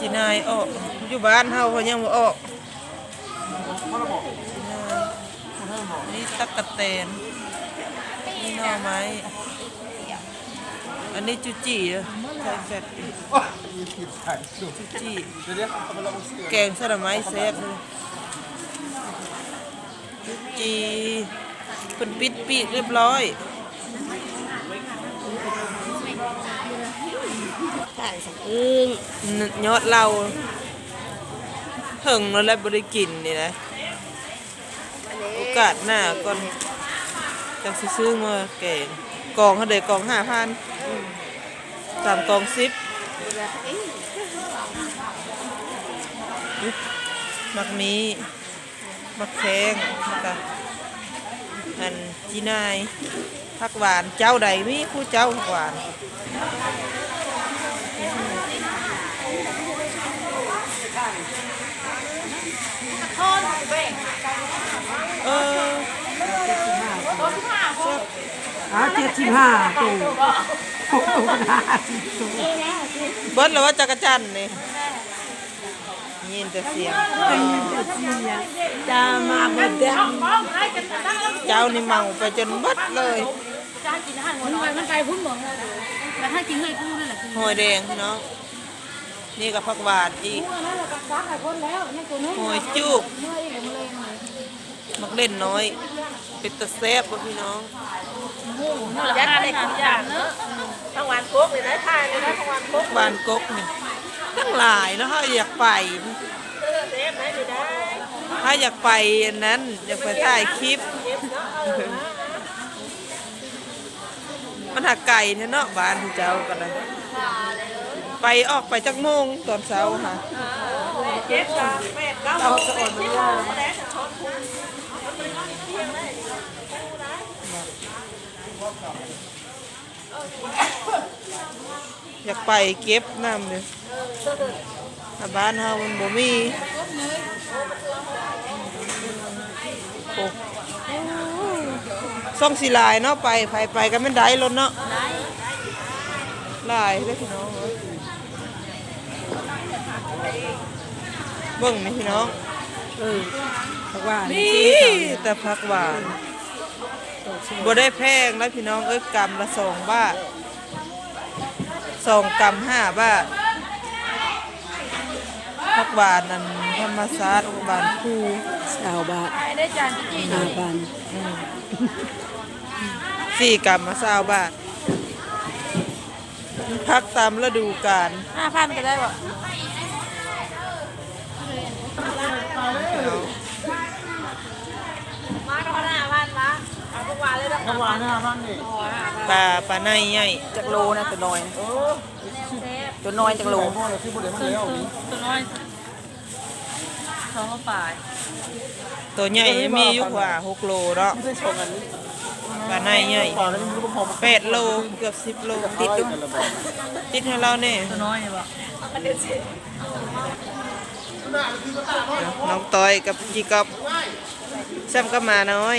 จีนายออกอยู่บ้านเฮาเขายังบ่ออกนี่ตักกะแตนนี่หน่อไม้อันนี้จุจีเหรอใส่แฟตจุจีแกงสะระไม้แซ่บเลยจุจีเป็นปิดปีกเรียบร้อย ไก่สักอึ้งยอดเราถึงแล้วแลบริกินนี่นะโอกาสหน้าก่อนจังสิซื้อมาแกงกองเขาเด็กกองห้าพันสามกองสิบมักมีมักแข้งแล้วก็อันจีนายผักหวานเจ้าใดมีคู่เจ้าผักหวาน เออ อ่าเจ็ดสิบห้าตัวห้าสิบตัวเบิดแล้วว่าจักรจันทร์นี่ยินแต่เสียงจะมาบดเด้งเจ้านี่เมาไปจนบิดเลยมันไปมันไปพุ่นหมดเลยแต่ถ้ากินเลยพูดนั่นแหละหอยแดงพี่น้องนี่กับผักหวานอีกหอยจุกเมื่อยเลยเลยมักเล่นน้อย เป็นตะแซ่บบ่พี่น้องยักษ์ได้ทุกอย่างเนอะทั้งหวานกกเลยนะทายเลยนะทั้งหวานกกหวานกกนี่ทั้งหลายเนาะถ้าอยากไปถ้าอยากไปอันนั้น อยากไปถ่ายคลิป มันหักไก่เนี่ยเนาะบ้านที่เจ้ากันนะไปออกไปจากโมงตอนเช้าค่ะเราจะอ่อนเวลา อยากไปเก็บน้ำเลยแต่บ้านเฮามันบ่มีโอ้ส่องสีลายเนาะไปไปไปกันไม่ได้รถเนาะลายเด้อพี่น้องเอ้ยเบิ่งนี่พี่น้องเออเพราะว่านี่แต่พักหวาน บ่ได้แพงแล้วพี่น้องเอ้ยกำละสองบาทสองกำห้าบาทพักหวานนั่นธรรมศาสตร์หวานคู่สาวบาทได้จานจริงห้านสี่กำมาสาวบาทพักตามฤดูกาลห้าพันก็ได้บ่ ปลาปลาในใหญ่จักโลนะตัวน้อยตัวน้อยจักโลตัวน้อยสองปลายตัวใหญ่มีอยู่กว่าหกโลเนาะปลาในใหญ่แปดโลเกือบสิบโลติดด้วยติดให้เราเนี่ยตัวน้อยเนี่ยบ่น้องต้อยกับจีกอบซ้ำก็มาน้อย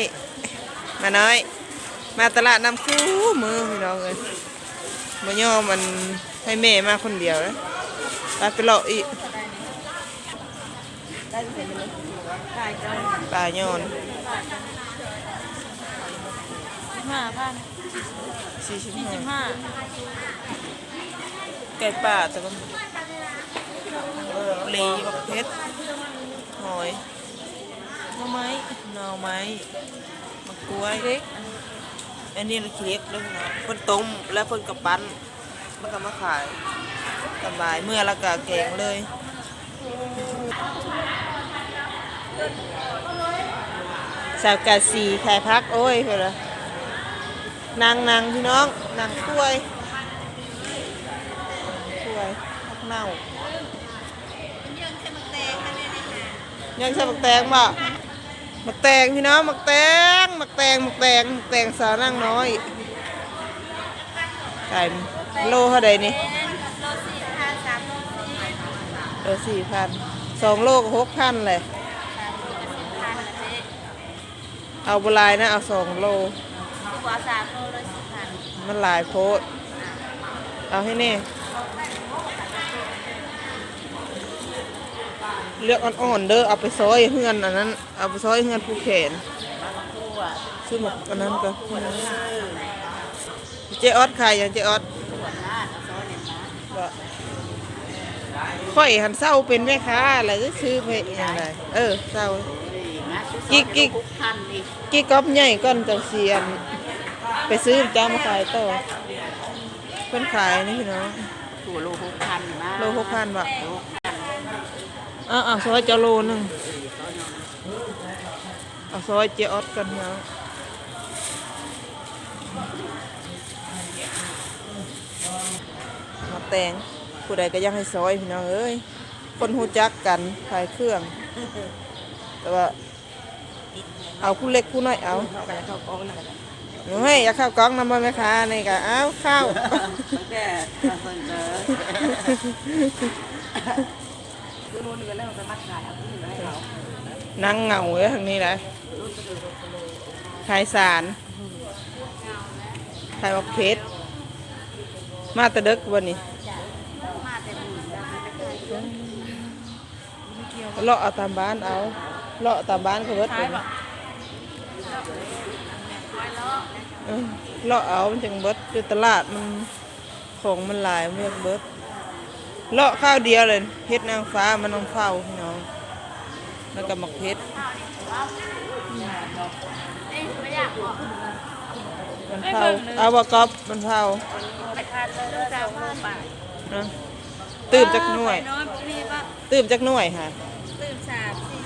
มาน้อย มาตลาดน้ำคู่มือพี่น้องเลยมาย่อมันให้แม่มาคนเดียวนะไปไปเลาะอีกปลาย่อนห้าพันสี่สิบห้าไก่ป่าแต่ก็ปลีบักเพชรหอยหน่อไม้หน่อไม้มะกล้วย อันนี้เราเค้กด้วยนะเพิ่นต้มแล้วเพิ่นกับปั้นมันก็มาขายสบายเมื่อและก็แกงเลยสาวกาสีขายพักโอ้ยเพื่อนนางนางพี่น้องนางกล้วยกล้วยพักเน่ายังใส่มักแตงบ่ มักแตงพี่น้องมักแตงมักแตงมักแตงมักแตงสาวนั่งน้อยไก่โลเท่าใดนี่โลสี่พันสองโลก็หกพันเลยเอาบหลายนะเอาสองโลตัวสามโลละสิบพันมันหลายโพดเอาให้แน่ เลือกอ่อนๆเด้อเอาไปซอยเฮือนอันนั้นเอาไปซอยเฮือนผู้แขนซื้อหมกอันนั้นก็เจออสขายอย่างเจออสบ่ค่อยหันเศร้าเป็นแม่ค้าอะไรก็ซื้อไปอย่างไรเออเศร้ากิ๊กกิ๊กพันอีกกี่ก๊อบใหญ่ก้อนจังเสียน ไปซื้อจ้ามาขายต่อเพิ่นขายนี่พี่น้องถั่วโลหกพันมาโลหกพันบาทโลหกพัน อะอะซอยจะโลหนึงเอาซอยเจออสกันพี่น้องมาแตงผู้ใดก็ยังให้ซอยพี่น้องเอ้ยคนหูจักกันขายเครื่อง แต่ว่า เอาผู้เล็กผู้น้อยเอาเข้าไปเข้ากองนั่นแหละหนูให้อยากเข้ากล้องนำมาไหมคะนี่ก็เอาข้าตั้งแต่เพิ่นเจอ คือนู่นนี่ก็เริ่มไปมัดขายเอาที่เหลือให้เขานั่งเหงาเลยทางนี้แหละขายสารขายบักเพชรมาแตะเด็กวันนี้มาแต่บุญแล้วมันไปขายเลาะเอาตามบ้านเอาเลาะตามบ้านก็เบิดเลยเออเลาะเอามันจังเบิดอยู่ตลาดมันของมันหลายมันอยากเบิด เลาะข้าวเดียวเลยเฮ็ดนางฟ้ามันนองเฝ้าพี่น้อง แล้วก็มักเพชรมันเผาเอาบะกอบมันเผาไปทานเลยเจ้านะตื่มจากหน่วย ตื่มจากหน่วยค่ะ ตื่นสามสิ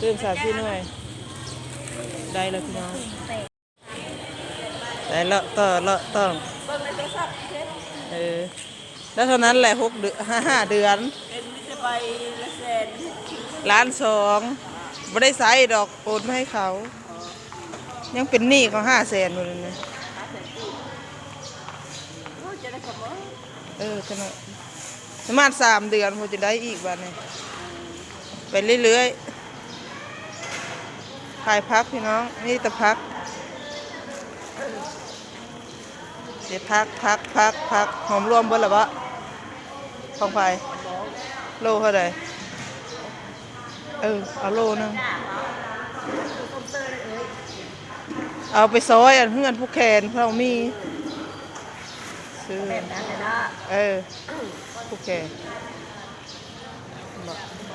ตื่มสามสี่หน่วย ได้แล้วพี่น้องได้เลาะต่อเลาะต่อเบิ่งในโทรศัพท์เช็ดเออ แล้วเท่านั้นแหละหกเดือนห้าห้าเดือนเป็นมิตรไปละแสนล้านสองไม่ได้ใส่ดอกโอนมาให้เขา ยังเป็นหนี้เขาห้าแสนอยู่เลยนะโอ้จะได้กับบ่เออขนาดประมาณสามเดือนพอจะได้อีกบ้านนี้ไปเรื่อยๆขายพักพี่น้อง นี่แต่พักเดี๋ยวพักพักพักพักหอมรวมเบนหรอวะ ของไฟโลเท่าไหร่เออ เอาโลนึงเอาไปซอยอันเพื่อนผู้แคนเพราะเรามีซื้อแบบนั้นแต่ละเออผู้แคน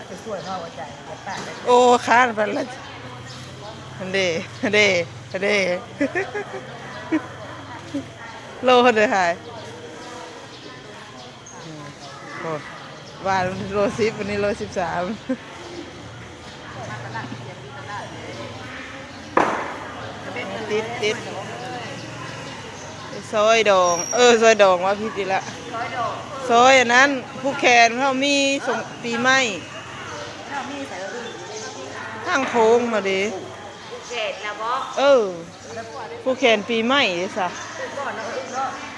จะช่วยพ่อหัวใจจะป้าจะโอ้ค้านไปละอันเดอันเดอันเดโลเท่าไหร่หายอืมโอ้ วานโลสิบวันนี้โลสิบสามติดติดซอยดอง เออซอยดองว่าผิดอีละซอยอันนั้น ผู้แคนเขามีส่งปีใหม่เรามีใส่ละอึ่งทางโค้งมาดิเออ ผู้แคนปีใหม่ดิสะ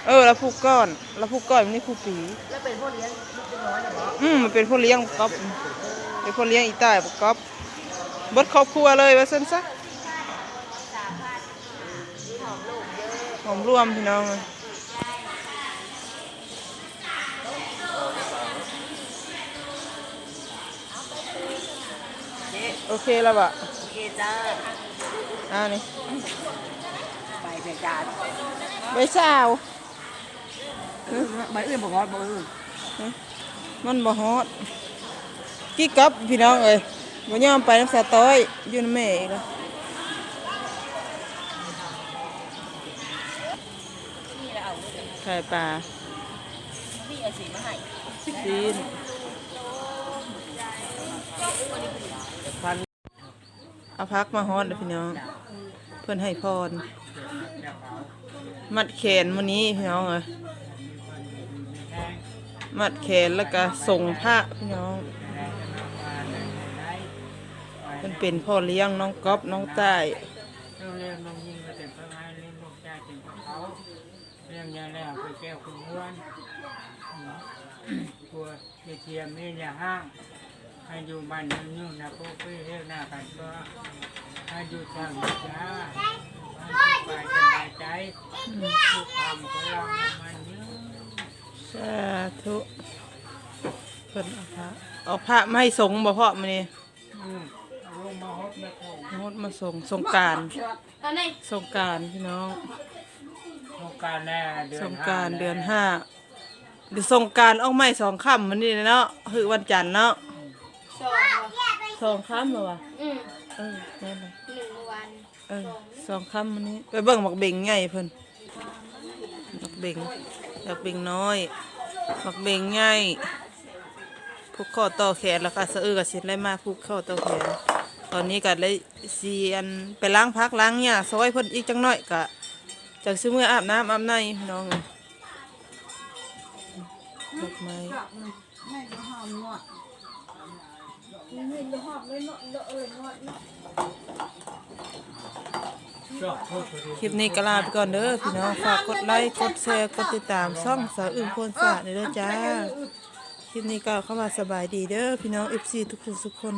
เราอึ่งเนาะเออแล้วผู้ก้อน แล้วผู้ก้อนมันนี่ผู้ปี แล้วเป็นพ่อเลี้ยงลูกน้อยเนี่ยบ่อืมมันเป็นพ่อเลี้ยงก๊อฟเป็นพ่อเลี้ยงอีใต้ปก๊อฟเบดครอบครัวเลยว่าซั่นซะหอมรวมพี่น้องเลยโอเคแล้วบะโอเคจ้าอ่านี่ใบเพียงจานใบสาว ใบอื่นบ่ฮอดบ่อื่นมันบ่ฮอดกี่กับพี่น้องเอ้ยบ่ยอมไปน้ำสาต้อยอยู่น้ำแม่อีกแล้วนี่แล้วเอาไข่ปลาพี่เอาสีมาให้ซีนเอาพักมาฮอดเด้อพี่น้อง เพื่อนให้พร มัดแขนมื้อนี้พี่น้องเอ้ย มัดแขนแล้วก็ส่งพระพี่น้องมันเป็นพ่อเลี้ยงน้องก๊อฟน้องใต้เรื่องเรื่องน้องยิงก็เต็มพระไม้เรื่องลูกชายเต็มพระเขาเรื่องยาแล้วไปแก้วคุณม้วนกลัวเทียมนี่อย่าห้างให้อยู่บ้านนั่งนู่นนะพวกพี่เรียกหน้ากันก็ให้อยู่ทางจ้าให้สบายสบายใจทุกความของเรามันเยอะ สาธุเพิ่นเอาพระเอาพระมาให้สงฆ์บ่พ่อมื้อนี้อืมเอาลงมาฮดนะครังดมาส่งสงกรารอันนี้สงกรารพี่น้องโครงการแน่เดือนสงห้ากรารเดือนห้าเดี๋ยวสงกรารออกไม่สองค่ำมันนี่เนาะคือวันจันทร์เนาะสองสองค่ำเหรอวะอืมเออแม่นเลยหนึ่งวันเออสองค่ำมันนี้ไปเบิ่งหมักเบ่งใหญ่เพิ่นหมักเบ่ง หมักเบ่งน้อยหมักเบ่งใหญ่ผูกข้อต่อแขนแล้วก็สะอื้อกับสิไล่มาผูกข้อต่อแขน ตอนนี้ก็เลยสีอันไปล้างพักล้างเนี่ยซอยเพิ่นอีกจังน้อยก็จากซื้อมืออาบน้ำอาบในน้องเอ้ยดอกไม้ชอบโทษตัวเดียว คลิปนี้ก็ลาไปก่อนเด้อพี่น้องฝากกดไลค์กดแชร์กดติดตามช่องสาวอื่นคนสะเด้อจ้าคลิปนี้ก็เข้ามาสบายดีเด้อพี่น้อง FC ทุกคนทุกคน